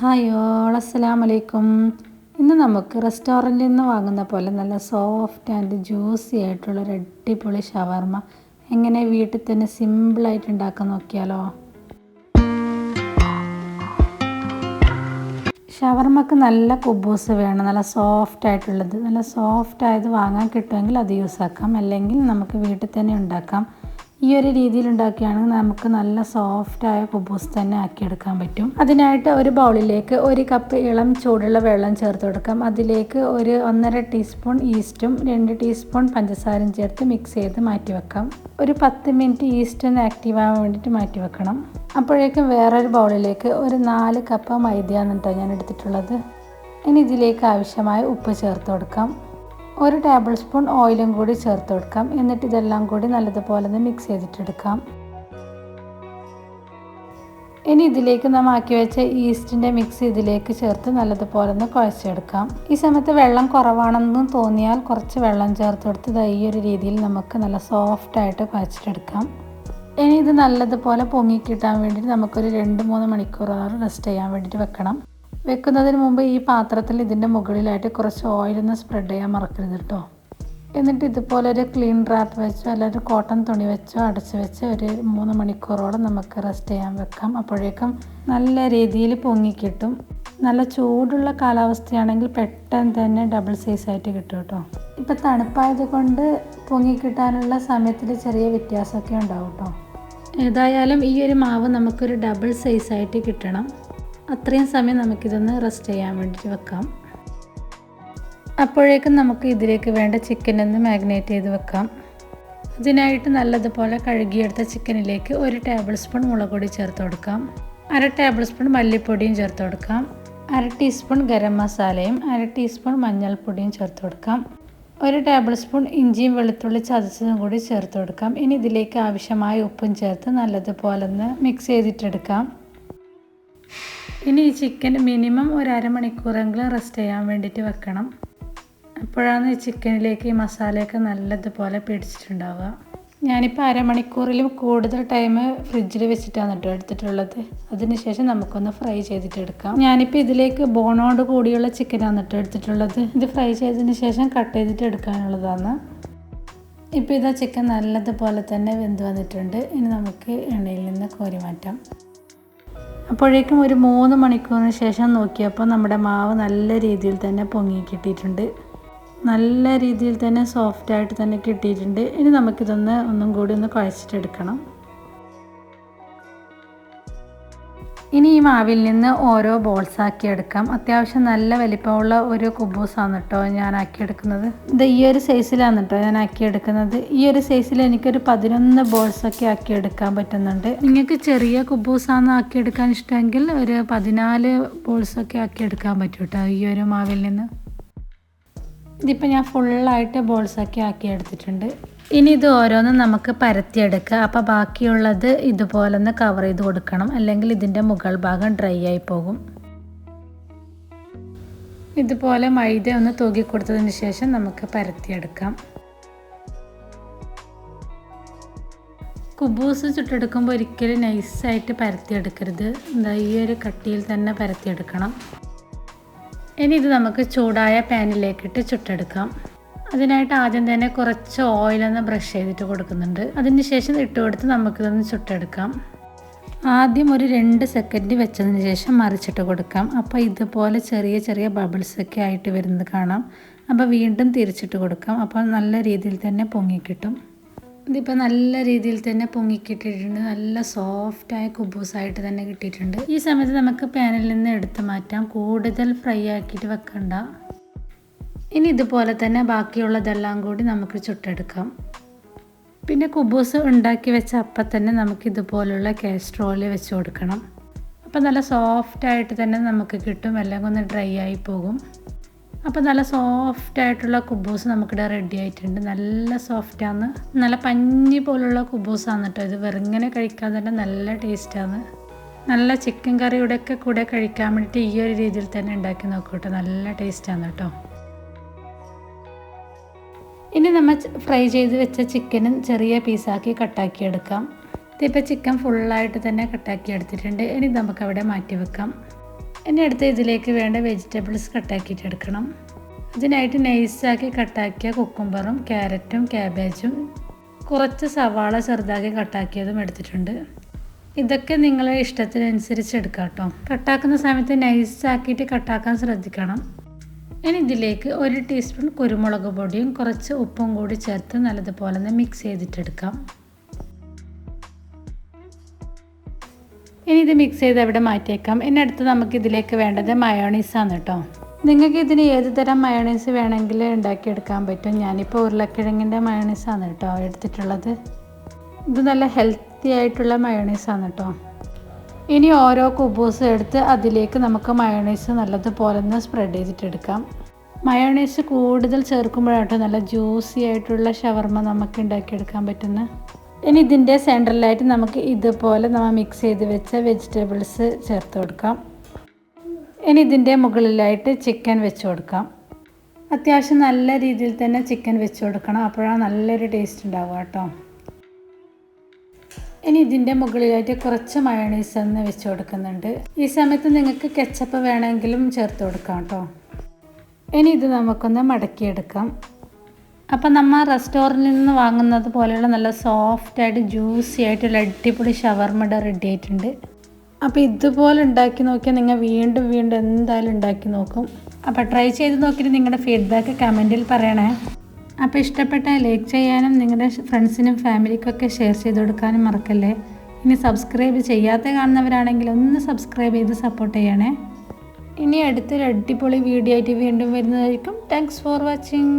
Hi all അസ്സലാം വലൈക്കും ഇന്ന് നമുക്ക് റെസ്റ്റോറന്റിൽ നിന്ന് വാങ്ങുന്ന പോലെ നല്ല സോഫ്റ്റ് ആൻഡ് ജ്യൂസി ആയിട്ടുള്ള ഒരു അടിപൊളി ഷവർമ്മ എങ്ങനെ വീട്ടിൽ തന്നെ സിമ്പിളായിട്ട് ഉണ്ടാക്കാൻ നോക്കിയാലോ? ഷവർമ്മക്ക് നല്ല കുബൂസ് വേണം നല്ല സോഫ്റ്റ് ആയിട്ടുള്ളത്. നല്ല സോഫ്റ്റ് ആയത് വാങ്ങാൻ കിട്ടുമെങ്കിൽ അത് യൂസ് ആക്കാം. അല്ലെങ്കിൽ നമുക്ക് വീട്ടിൽ തന്നെ ഉണ്ടാക്കാം. ഈ ഒരു രീതിയിൽ ഉണ്ടാക്കുകയാണെങ്കിൽ നമുക്ക് നല്ല സോഫ്റ്റായ കുബൂസ് തന്നെ ആക്കിയെടുക്കാൻ പറ്റും. അതിനായിട്ട് ഒരു ബൗളിലേക്ക് ഒരു കപ്പ് ഇളം ചൂടുള്ള വെള്ളം ചേർത്ത് കൊടുക്കാം. അതിലേക്ക് ഒരു ഒന്നര ടീസ്പൂൺ ഈസ്റ്റും രണ്ട് ടീസ്പൂൺ പഞ്ചസാരയും ചേർത്ത് മിക്സ് ചെയ്ത് മാറ്റി വെക്കാം. ഒരു പത്ത് മിനിറ്റ് ഈസ്റ്റ് ഒന്ന് ആക്റ്റീവ് ആവാൻ വേണ്ടിയിട്ട് മാറ്റി വെക്കണം. അപ്പോഴേക്കും വേറൊരു ബൗളിലേക്ക് ഒരു നാല് കപ്പ് മൈദയാണ് കേട്ടോ ഞാൻ എടുത്തിട്ടുള്ളത്. ഇനി ഇതിലേക്ക് ആവശ്യമായ ഉപ്പ് ചേർത്ത് കൊടുക്കാം. ഒരു ടേബിൾ സ്പൂൺ ഓയിലും കൂടി ചേർത്ത് കൊടുക്കാം. എന്നിട്ട് ഇതെല്ലാം കൂടി നല്ലതുപോലെ ഒന്ന് മിക്സ് ചെയ്തിട്ടെടുക്കാം ഇനി ഇതിലേക്ക് നാം ആക്കി വെച്ച ഈസ്റ്റിന്റെ മിക്സ് ഇതിലേക്ക് ചേർത്ത് നല്ലതുപോലെ ഒന്ന് കുഴച്ചെടുക്കാം. ഈ സമയത്ത് വെള്ളം കുറവാണെന്ന് തോന്നിയാൽ കുറച്ച് വെള്ളം ചേർത്ത് കൊടുത്ത് ഈ ഒരു രീതിയിൽ നമുക്ക് നല്ല സോഫ്റ്റായിട്ട് കുഴച്ചിട്ടെടുക്കാം. ഇനി ഇത് നല്ലതുപോലെ പൊങ്ങിക്കിട്ടാൻ വേണ്ടിയിട്ട് നമുക്കൊരു രണ്ട് മൂന്ന് മണിക്കൂർ റെസ്റ്റ് ചെയ്യാൻ വേണ്ടിയിട്ട് വെക്കണം. വെക്കുന്നതിന് മുമ്പ് ഈ പാത്രത്തിൽ ഇതിന്റെ മുകളിലായിട്ട് കുറച്ച് ഓയിലൊന്ന് സ്പ്രെഡ് ചെയ്യാൻ മറക്കരുത് കേട്ടോ. എന്നിട്ട് ഇതുപോലെ ഒരു ക്ലീൻ റാപ്പ് വെച്ചോ അല്ലെങ്കിൽ കോട്ടൺ തുണി വെച്ചോ അടച്ച് വെച്ച് ഒരു മൂന്ന് മണിക്കൂറോളം നമുക്ക് റെസ്റ്റ് ചെയ്യാൻ വെക്കാം. അപ്പോഴേക്കും നല്ല രീതിയിൽ പൊങ്ങിക്കിട്ടും നല്ല ചൂടുള്ള കാലാവസ്ഥയാണെങ്കിൽ പെട്ടെന്ന് തന്നെ ഡബിൾ സൈസ് ആയിട്ട് കിട്ടും കേട്ടോ. ഇപ്പം തണുപ്പായത് കൊണ്ട് പൊങ്ങിക്കിട്ടാനുള്ള സമയത്തിൽ ചെറിയ വ്യത്യാസമൊക്കെ ഉണ്ടാവും കേട്ടോ. ഏതായാലും ഈ ഒരു മാവ് നമുക്കൊരു ഡബിൾ സൈസായിട്ട് കിട്ടണം. അത്രയും സമയം നമുക്കിതൊന്ന് റെസ്റ്റ് ചെയ്യാൻ വേണ്ടിയിട്ട് വെക്കാം. അപ്പോഴേക്കും നമുക്ക് ഇതിലേക്ക് വേണ്ട ചിക്കൻ ഒന്ന് മാഗ്നേറ്റ് ചെയ്ത് വെക്കാം. ഇതിനായിട്ട് നല്ലതുപോലെ കഴുകിയെടുത്ത ചിക്കനിലേക്ക് ഒരു ടേബിൾ സ്പൂൺ മുളക് പൊടി ചേർത്ത് കൊടുക്കാം. അര ടേബിൾ സ്പൂൺ മല്ലിപ്പൊടിയും ചേർത്ത് കൊടുക്കാം. അര ടീസ്പൂൺ ഗരം മസാലയും അര ടീസ്പൂൺ മഞ്ഞൾപ്പൊടിയും ചേർത്ത് കൊടുക്കാം. ഒരു ടേബിൾ സ്പൂൺ ഇഞ്ചിയും വെളുത്തുള്ളി ചതച്ചതും കൂടി ചേർത്ത് കൊടുക്കാം. ഇനി ഇതിലേക്ക് ആവശ്യമായ ഉപ്പും ചേർത്ത് നല്ലതുപോലെ ഒന്ന് മിക്സ് ചെയ്തിട്ടെടുക്കാം. ഇനി ഈ ചിക്കൻ മിനിമം ഒരു അരമണിക്കൂറെങ്കിലും റെസ്റ്റ് ചെയ്യാൻ വേണ്ടിയിട്ട് വെക്കണം. അപ്പോഴാണ് ഈ ചിക്കനിലേക്ക് ഈ മസാലയൊക്കെ നല്ലതുപോലെ പിടിച്ചിട്ടുണ്ടാവുക. ഞാനിപ്പോൾ അരമണിക്കൂറിലും കൂടുതൽ ടൈം ഫ്രിഡ്ജിൽ വെച്ചിട്ടാണ് കേട്ടോ എടുത്തിട്ടുള്ളത്. അതിനുശേഷം നമുക്കൊന്ന് ഫ്രൈ ചെയ്തിട്ടെടുക്കാം ഞാനിപ്പോൾ ഇതിലേക്ക് ബോണോട് കൂടിയുള്ള ചിക്കനാണ് കേട്ടോ എടുത്തിട്ടുള്ളത്. ഇത് ഫ്രൈ ചെയ്തതിന് ശേഷം കട്ട് ചെയ്തിട്ട് എടുക്കാനുള്ളതാണ്. ഇപ്പോൾ ഇതാ ചിക്കൻ നല്ലതുപോലെ തന്നെ വെന്ത് വന്നിട്ടുണ്ട്. ഇനി നമുക്ക് എണ്ണയിൽ നിന്ന് കോരി മാറ്റാം. അപ്പോഴേക്കും ഒരു മൂന്ന് മണിക്കൂറിന് ശേഷം നോക്കിയപ്പോൾ നമ്മുടെ മാവ് നല്ല രീതിയിൽ തന്നെ പൊങ്ങി കിട്ടിയിട്ടുണ്ട്. നല്ല രീതിയിൽ തന്നെ സോഫ്റ്റായിട്ട് തന്നെ കിട്ടിയിട്ടുണ്ട്. ഇനി നമുക്കിതൊന്ന് ഒന്നും കൂടി ഒന്ന് കുഴച്ചിട്ടെടുക്കണം. ഇനി ഈ മാവിൽ നിന്ന് ഓരോ ബോൾസ് ആക്കി എടുക്കാം അത്യാവശ്യം നല്ല വലിപ്പമുള്ള ഒരു കുബൂസാണ് കേട്ടോ ഞാൻ ആക്കിയെടുക്കുന്നത്. ഇത് ഈ ഒരു സൈസിലാണ് കേട്ടോ ഞാൻ ആക്കിയെടുക്കുന്നത്. ഈ ഒരു സൈസിൽ എനിക്കൊരു പതിനൊന്ന് ബോൾസൊക്കെ ആക്കിയെടുക്കാൻ പറ്റുന്നുണ്ട്. നിങ്ങൾക്ക് ചെറിയ കുബൂസാന്ന് ആക്കിയെടുക്കാൻ ഇഷ്ടമെങ്കിൽ ഒരു പതിനാല് ബോൾസൊക്കെ ആക്കിയെടുക്കാൻ പറ്റും കേട്ടോ ഈ ഒരു മാവിൽ നിന്ന്. ഇതിപ്പോൾ ഞാൻ ഫുള്ളായിട്ട് ബോൾസൊക്കെ ആക്കി എടുത്തിട്ടുണ്ട് ഇനി ഇത് ഓരോന്നും നമുക്ക് പരത്തിയെടുക്കുക അപ്പോൾ ബാക്കിയുള്ളത് ഇതുപോലെ ഒന്ന് കവർ ചെയ്ത് കൊടുക്കണം. അല്ലെങ്കിൽ ഇതിന്റെ മുകൾ ഭാഗം ഡ്രൈ ആയി പോകും. ഇതുപോലെ മൈദ ഒന്ന് തൂക്കി കൊടുത്തതിന് ശേഷം നമുക്ക് പരത്തിയെടുക്കാം. കുബൂസ് ചുട്ടെടുക്കുമ്പോൾ ഒരിക്കലും നൈസായിട്ട് പരത്തിയെടുക്കരുത്. എന്താ ഈ ഒരു കട്ടിയിൽ തന്നെ പരത്തിയെടുക്കണം. ഇനി ഇത് നമുക്ക് ചൂടായ പാനിലേക്കിട്ട് ചുട്ടെടുക്കാം. അതിനായിട്ട് ആദ്യം തന്നെ കുറച്ച് ഓയിലൊന്ന് ബ്രഷ് ചെയ്തിട്ട് കൊടുക്കുന്നുണ്ട്. അതിന് ശേഷം ഇട്ട് കൊടുത്ത് നമുക്കിതൊന്ന് ചുട്ടെടുക്കാം. ആദ്യം ഒരു രണ്ട് സെക്കൻഡ് വെച്ചതിന് ശേഷം മറിച്ചിട്ട് കൊടുക്കാം. അപ്പോൾ ഇതുപോലെ ചെറിയ ചെറിയ ബബിൾസ് ഒക്കെ ആയിട്ട് വരുന്നത് കാണാം. അപ്പോൾ വീണ്ടും തിരിച്ചിട്ട് കൊടുക്കാം. അപ്പോൾ നല്ല രീതിയിൽ തന്നെ പൊങ്ങിക്കിട്ടും ഇതിപ്പോൾ നല്ല രീതിയിൽ തന്നെ പൊങ്ങിക്കിട്ടിട്ടുണ്ട് നല്ല സോഫ്റ്റായ കുബൂസായിട്ട് തന്നെ കിട്ടിയിട്ടുണ്ട്. ഈ സമയത്ത് നമുക്ക് പാനിൽ നിന്ന് എടുത്ത് മാറ്റാം. കൂടുതൽ ഫ്രൈ ആക്കിയിട്ട് വെക്കണ്ട. ഇനി ഇതുപോലെ തന്നെ ബാക്കിയുള്ളതെല്ലാം കൂടി നമുക്ക് ചുട്ടെടുക്കാം. പിന്നെ കുബൂസ് ഉണ്ടാക്കി വെച്ച അപ്പം തന്നെ നമുക്ക് ഇതുപോലുള്ള കാസ്ട്രോളിൽ വെച്ച് കൊടുക്കണം. അപ്പോൾ നല്ല സോഫ്റ്റായിട്ട് തന്നെ നമുക്ക് കിട്ടും. എല്ലാം ഒന്ന് ഡ്രൈ ആയി പോകും. അപ്പോൾ നല്ല സോഫ്റ്റ് ആയിട്ടുള്ള കുബൂസ് നമുക്കിവിടെ റെഡി ആയിട്ടുണ്ട്. നല്ല സോഫ്റ്റാണ് നല്ല പഞ്ഞി പോലുള്ള കുബൂസാണ് കേട്ടോ ഇത്. വെറുങ്ങനെ കഴിക്കാൻ തന്നെ നല്ല ടേസ്റ്റാണ് നല്ല ചിക്കൻ കറിയുടെ ഒക്കെ കൂടെ കഴിക്കാൻ വേണ്ടിയിട്ട് ഈ ഒരു രീതിയിൽ തന്നെ ഉണ്ടാക്കി നോക്കൂ കേട്ടോ. നല്ല ടേസ്റ്റാണ് കേട്ടോ. ഇനി നമ്മൾ ഫ്രൈ ചെയ്ത് വെച്ച ചിക്കനും ചെറിയ പീസാക്കി കട്ടാക്കി എടുക്കാം ഇതിപ്പോൾ ചിക്കൻ ഫുള്ളായിട്ട് തന്നെ കട്ടാക്കി എടുത്തിട്ടുണ്ട് ഇനി നമുക്കവിടെ മാറ്റി വെക്കാം. ഇനി അടുത്ത് ഇതിലേക്ക് വേണ്ട വെജിറ്റബിൾസ് കട്ടാക്കിയിട്ട് എടുക്കണം. ഇതിനായിട്ട് നൈസാക്കി കട്ടാക്കിയ കുക്കുംബറും ക്യാരറ്റും ക്യാബേജും കുറച്ച് സവാള ചെറുതാക്കി കട്ടാക്കിയതും എടുത്തിട്ടുണ്ട്. ഇതൊക്കെ നിങ്ങളെ ഇഷ്ടത്തിനനുസരിച്ച് എടുക്കാം കേട്ടോ. കട്ടാക്കുന്ന സമയത്ത് നൈസാക്കിയിട്ട് കട്ടാക്കാൻ ശ്രദ്ധിക്കണം. ഇനി ഇതിലേക്ക് ഒരു ടീസ്പൂൺ കുരുമുളക് പൊടിയും കുറച്ച് ഉപ്പും കൂടി ചേർത്ത് നല്ലതുപോലെ ഒന്ന് മിക്സ് ചെയ്തിട്ടെടുക്കാം. ഇനി ഇത് മിക്സ് ചെയ്ത് അവിടെ മാറ്റിയേക്കാം. ഇനി അടുത്ത് നമുക്ക് ഇതിലേക്ക് വേണ്ടത് മയോണീസാണ് കേട്ടോ. നിങ്ങൾക്ക് ഇതിന് ഏത് തരം മയോണീസ് വേണമെങ്കിലും ഉണ്ടാക്കിയെടുക്കാൻ പറ്റും. ഞാനിപ്പോൾ ഉരുളക്കിഴങ്ങിന്റെ മയോണീസാണ് കേട്ടോ എടുത്തിട്ടുള്ളത്. ഇത് നല്ല ഹെൽത്തി ആയിട്ടുള്ള മയോണീസാണ് കേട്ടോ. ഇനി ഓരോ കുബൂസ് എടുത്ത് അതിലേക്ക് നമുക്ക് മയോണൈസ് നല്ലതുപോലെ ഒന്ന് സ്പ്രെഡ് ചെയ്തിട്ടെടുക്കാം. മയോണൈസ് കൂടുതൽ ചേർക്കുമ്പോഴാട്ടോ നല്ല ജ്യൂസി ആയിട്ടുള്ള ഷവർമ നമുക്ക് ഉണ്ടാക്കിയെടുക്കാൻ പറ്റുന്നത് ഇനി ഇതിന്റെ സെന്ററിലായിട്ട് നമുക്ക് ഇതുപോലെ നമ്മൾ മിക്സ് ചെയ്ത് വെച്ച വെജിറ്റബിൾസ് ചേർത്ത് കൊടുക്കാം. ഇനി ഇതിന്റെ മുകളിലായിട്ട് ചിക്കൻ വെച്ച് കൊടുക്കാം. അത്യാവശ്യം നല്ല രീതിയിൽ തന്നെ ചിക്കൻ വെച്ച് കൊടുക്കണം. അപ്പോഴാണ് നല്ലൊരു ടേസ്റ്റ് ഉണ്ടാവുക കേട്ടോ. ഇനി ഇതിന്റെ മുകളിലായിട്ട് കുറച്ച് മയണീസ് ഒന്ന് വെച്ച് കൊടുക്കുന്നുണ്ട്. ഈ സമയത്ത് നിങ്ങൾക്ക് കെച്ചപ്പ് വേണമെങ്കിലും ചേർത്ത് കൊടുക്കാം കേട്ടോ. ഇനി ഇത് നമുക്കൊന്ന് മടക്കിയെടുക്കാം. അപ്പം നമ്മൾ റെസ്റ്റോറന്റിൽ നിന്ന് വാങ്ങുന്നത് പോലെയുള്ള നല്ല സോഫ്റ്റായിട്ട് ജ്യൂസി ആയിട്ടുള്ള അടിപൊളി ഷവർമഡ റെഡി ആയിട്ടുണ്ട്. അപ്പോൾ ഇതുപോലെ ഉണ്ടാക്കി നോക്കിയാൽ നിങ്ങൾ വീണ്ടും വീണ്ടും എന്തായാലും ഉണ്ടാക്കി നോക്കും. അപ്പോൾ ട്രൈ ചെയ്ത് നോക്കിയിട്ട് നിങ്ങളുടെ ഫീഡ്ബാക്ക് കമന്റിൽ പറയണേ. അപ്പോൾ ഇഷ്ടപ്പെട്ട ലൈക്ക് ചെയ്യാനും നിങ്ങളുടെ ഫ്രണ്ട്സിനും ഫാമിലിക്കൊക്കെ ഷെയർ ചെയ്ത് കൊടുക്കാനും മറക്കല്ലേ? ഇനി സബ്സ്ക്രൈബ് ചെയ്യാത്ത കാണുന്നവരാണെങ്കിൽ ഒന്ന് സബ്സ്ക്രൈബ് ചെയ്ത് സപ്പോർട്ട് ചെയ്യണേ. ഇനി അടുത്തൊരു അടിപൊളി വീഡിയോ ആയിട്ട് വീണ്ടും വരുന്നതായിരിക്കും. Thanks for watching